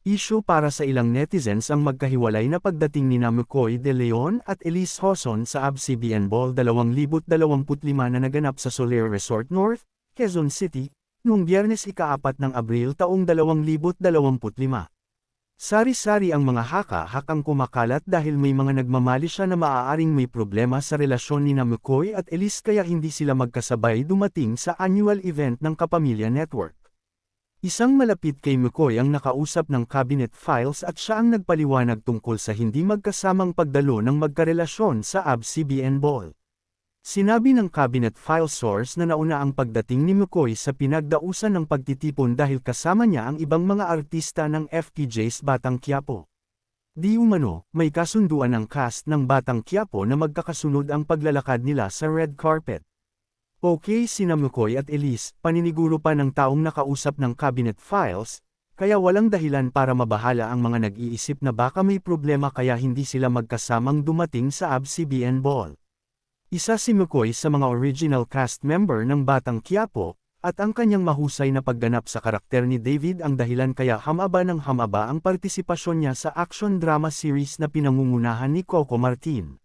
Issue para sa ilang netizens ang magkahiwalay na pagdating ni McCoy de Leon at Elise Hoson sa ABS-CBN Ball 2025 na naganap sa Soler Resort North, Quezon City, noong biyernes ika-4 ng Abril taong 2025. Sari-sari ang mga haka-hakang kumakalat dahil may mga nagmamali siya na maaaring may problema sa relasyon ni McCoy at Elise kaya hindi sila magkasabay dumating sa annual event ng Kapamilya Network. Isang malapit kay McCoy ang nakausap ng cabinet files at siya ang nagpaliwanag tungkol sa hindi magkasamang pagdalo ng magkarelasyon sa ABS-CBN Ball. Sinabi ng cabinet file source na nauna ang pagdating ni McCoy sa pinagdausan ng pagtitipon dahil kasama niya ang ibang mga artista ng FPJ's Batang Quiapo. Di umano, may kasunduan ng cast ng Batang Quiapo na magkakasunod ang paglalakad nila sa red carpet. Okay sina McCoy at Elise, paniniguro pa ng taong nakausap ng cabinet files, kaya walang dahilan para mabahala ang mga nag-iisip na baka may problema kaya hindi sila magkasamang dumating sa ABS-CBN Ball. Isa si McCoy sa mga original cast member ng Batang Quiapo, at ang kanyang mahusay na pagganap sa karakter ni David ang dahilan kaya hamaba ng hamaba ang partisipasyon niya sa action drama series na pinangungunahan ni Coco Martin.